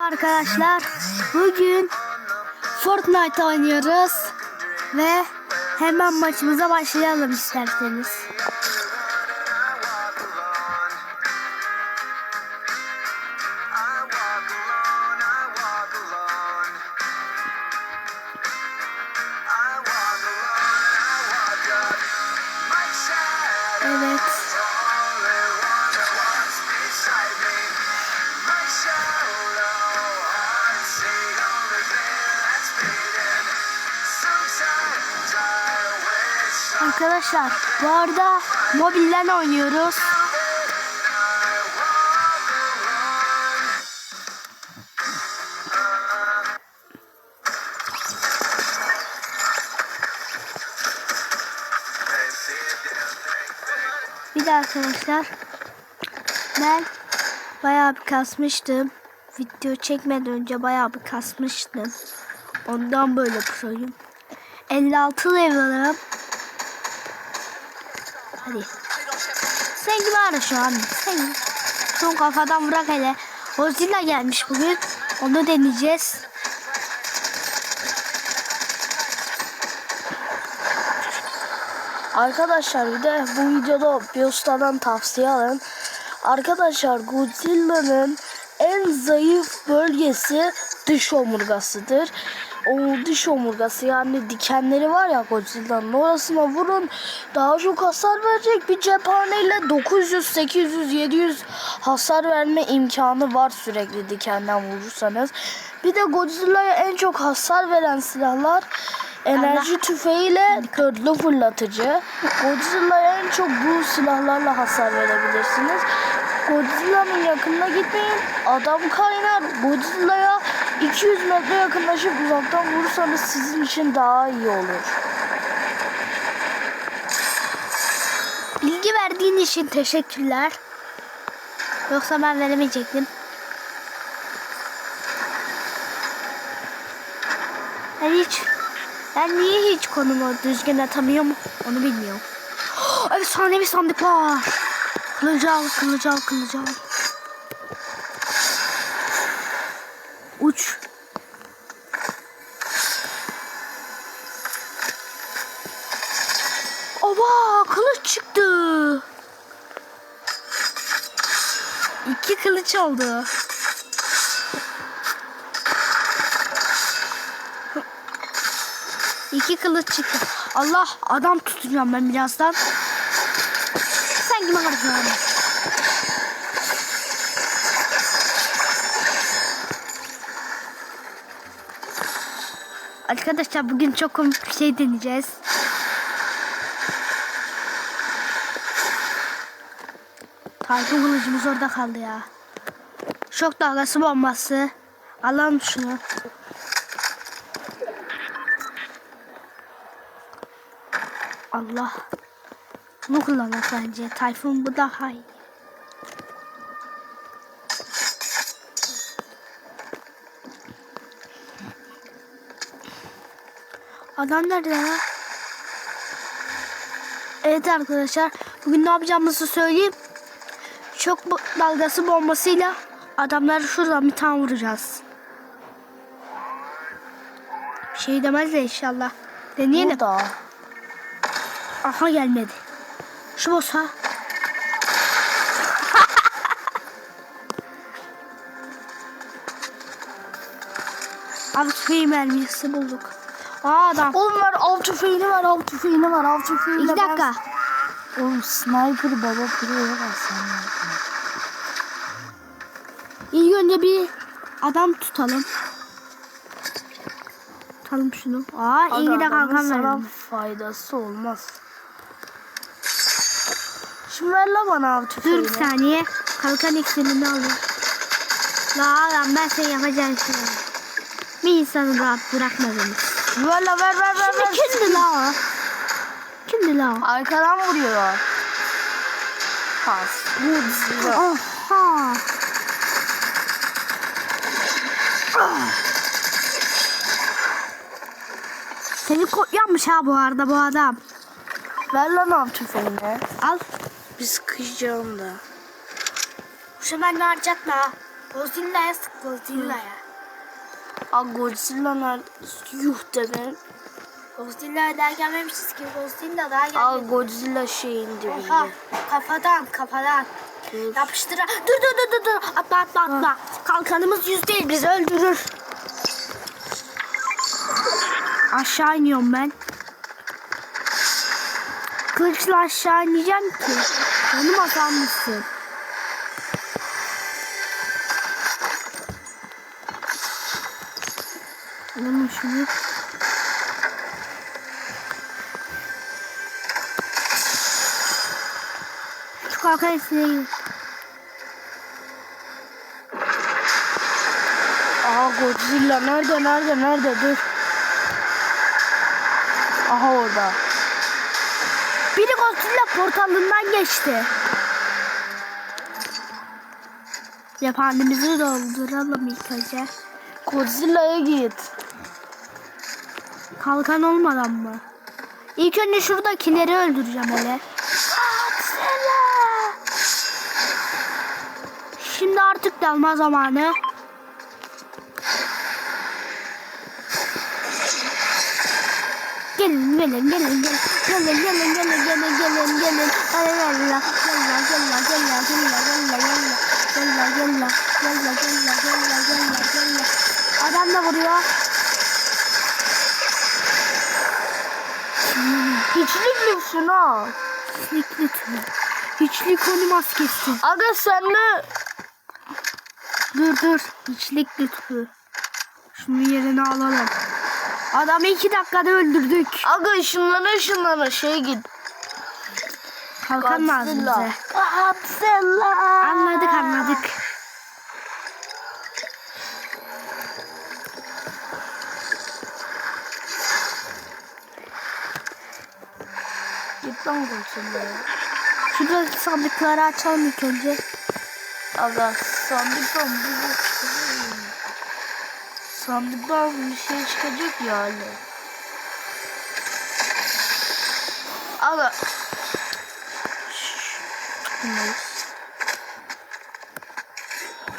Arkadaşlar bugün Fortnite oynuyoruz ve hemen maçımıza başlayalım isterseniz. Arkadaşlar bu arada mobilden oynuyoruz. Bir de arkadaşlar ben bayağı bir kasmıştım. Video çekmeden önce bayağı bir kasmıştım. Ondan böyle proyum. 56 level'ım. Hadi. Sen gibi ara şu an. Sen son kafadan bırak hele. Godzilla gelmiş bugün. Onu deneyeceğiz. Arkadaşlar bir de bu videoda bir ustadan tavsiye alın. Arkadaşlar Godzilla'nın en zayıf bölgesi dış omurgasıdır. O dış omurgası yani dikenleri var ya Godzilla'nın orasına vurun daha çok hasar verecek bir cephaneyle 900, 800, 700 hasar verme imkanı var sürekli dikenden vurursanız. Bir de Godzilla'ya en çok hasar veren silahlar enerji tüfeğiyle dörtlü fırlatıcı. Godzilla'ya en çok bu silahlarla hasar verebilirsiniz. Godzilla'nın yakınına gitmeyin. Adam kaynar. Godzilla'ya 200 metre yakınlaşıp uzaktan vurursanız sizin için daha iyi olur. Bilgi verdiğin için teşekkürler. Yoksa ben veremeyecektim. Ben hiç ben niye hiç konumu düzgün atamıyorum onu bilmiyorum. Efsane bir sandık var. Kılıcı al, kılıcı al, kılıcı al. Oba kılıç çıktı. İki kılıç oldu. İki kılıç çıktı. Allah adam tutacağım ben birazdan. Sen kime karışıyorsun? Arkadaşlar bugün çok komik bir şey deneyeceğiz. Tayfun kılıcımız orada kaldı ya. Şok dalgası bombası. Alalım şunu. Allah. Bunu kullanmak bence. Tayfun bu daha iyi. Adam nerede ya? Evet arkadaşlar. Bugün ne yapacağımızı söyleyeyim. Çok bu- dalgası bombasıyla adamları şuradan bir tane vuracağız. Bir şey demez de inşallah. Deneyelim. Burada. Aha gelmedi. Şu bossa. Abi tüfeği mermisi bulduk. Aa adam. Oğlum var av tüfeğini var av tüfeğini var av tüfeğiyle İki dakika. Ben... Oğlum sniper baba bak sen. İlk önce bir adam tutalım. Tutalım şunu. Aa iyi de Aga, adamın kalkan sana verdim. faydası olmaz. Şimdi ver la bana av Dur tüfeğini. bir saniye. Kalkan iksirini alayım. La lan ben seni yapacağım şimdi. Bir insanı rahat bırakmadınız. Ver la ver ver ver. ver. Şimdi kimdi la o? Kimdi la o? Arkadan vuruyor. Pas. Vur. Oha. Seni kopyanmış ha bu arada bu adam. Ver lan av tüfeğini. Al. Bir sıkışacağım da. Şu ben harcatma. Godzilla'ya sık Godzilla'ya. Aa Godzilla'lar yuh deme. Godzilla'ya daha gelmemişiz ki. Godzilla daha Aa gelmedi. Godzilla şeyin dibinde. Oha kafadan kafadan. Dur. Yapıştıra. Dur dur dur dur dur. Atla atla atla. Kalkanımız yüz değil bizi öldürür. Aşağı iniyorum ben. Kılıçla aşağı ineceğim ki. Canım azalmışsın. Alalım şunu. Şu kalkan içine Aha Godzilla nerede nerede nerede dur. Aha orada. Biri Godzilla portalından geçti. Cephanemizi dolduralım ilk önce. Godzilla'ya git. Kalkan olmadan mı? İlk önce şuradakileri öldüreceğim hele. Şimdi artık dalma zamanı. Gelin gelin gelin gelin gelin gelin gelin gelin gelin gelin Ay, yalla yalla yalla yalla yalla yalla yalla yalla yalla yalla yalla yalla yalla yalla Adam da vuruyor. Hiçlik lüksün ha. Hiçlik lütfen. Hiçlik konu maskesi. Aga sen de Dur dur. Hiçlik lütfü. Şunu yerine alalım. Adamı iki dakikada öldürdük. aga ışınlana ışınlana şey git. Kalkan lazım bize. Godzilla. Anladık anladık. Git lan Godzilla'ya. Şuradaki sandıkları açalım ilk önce. Aga sandıktan bu Sandıktan bir şey çıkacak ya. Aga. Çıkmaz.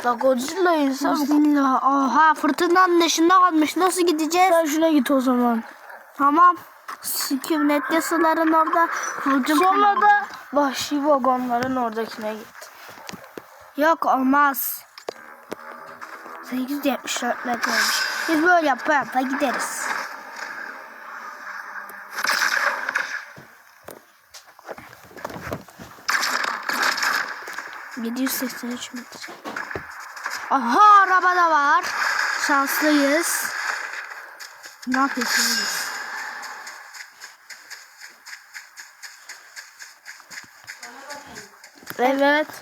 La Godzilla insan Bismillah. Oha fırtınanın dışında kalmış. Nasıl gideceğiz? Sen şuna git o zaman. Tamam. Sükunetli suların orada. Kıvılcım Sonra da vahşi vagonların oradakine git. Yok olmaz. 874 metreymiş. Biz böyle yapa yapa gideriz. ...783 metre. Aha araba da var. Şanslıyız. Ne yapıyorsunuz? Evet.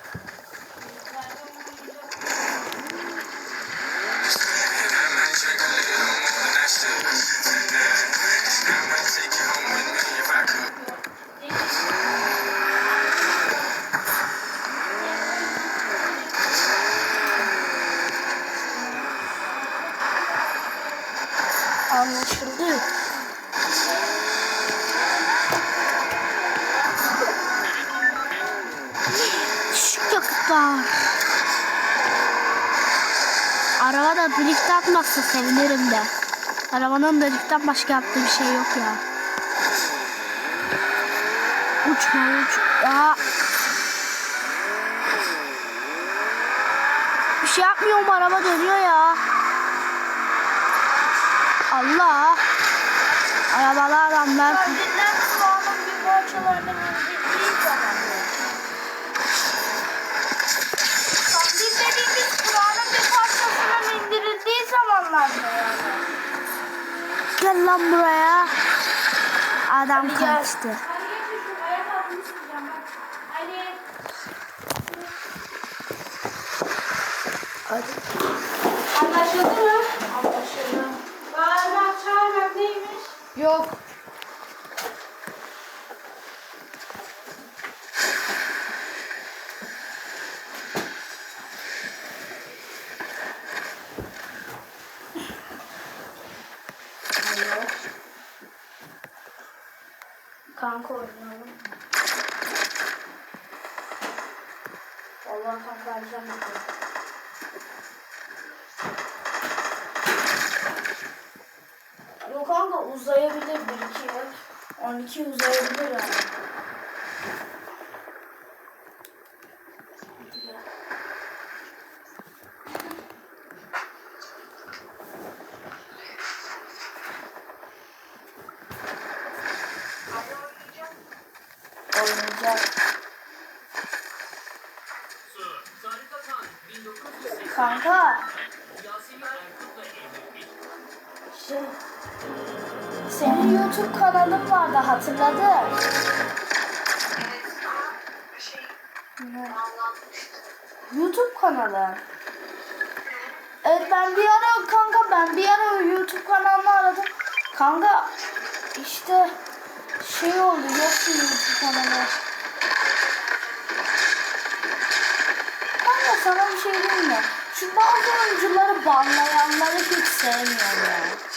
Anlaşıldı. Düşük yakıtlar. Araba da drift atmazsa sevinirim de. Arabanın driftten başka yaptığı bir şey yok ya. Uçma uç. Ya. Bir şey yapmıyorum araba dönüyor ya. Allah. Arabalı adamlar. Kendinden kulağının bir parçalarını indirdiği zamanlar. Kandil dediğimiz kulağının bir parçasının indirildiği zamanlarda yani. Gel lan buraya. Adam Hadi gel. kaçtı. Hadi. Anlaşıldı mı? Yok. Kanka oynayalım. Vallahi kanka alacağım. 12 uzayabilir ama. Hadi gel. Oynayacak. Kanka. Şey, senin YouTube kanalın vardı hatırladın. Ne? YouTube kanalı. Evet ben bir ara kanka ben bir ara YouTube kanalını aradım. Kanka işte şey oldu yoktu YouTube kanalı. Kanka sana bir şey diyeyim mi? Şu bazı oyuncuları banlayanları hiç sevmiyorum ya.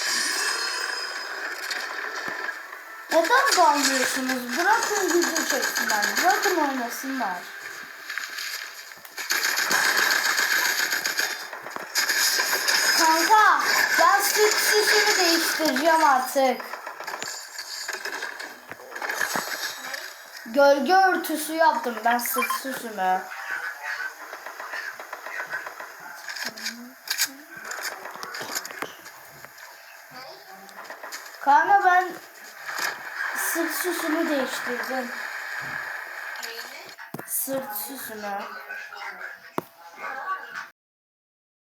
Neden banlıyorsunuz? Bırakın video çeksinler. Bırakın oynasınlar. Kanka ben süt süsünü değiştireceğim artık. Gölge örtüsü yaptım ben sırt süsümü. Kanka ben sırt süsümü değiştirdim. Sırt süsümü.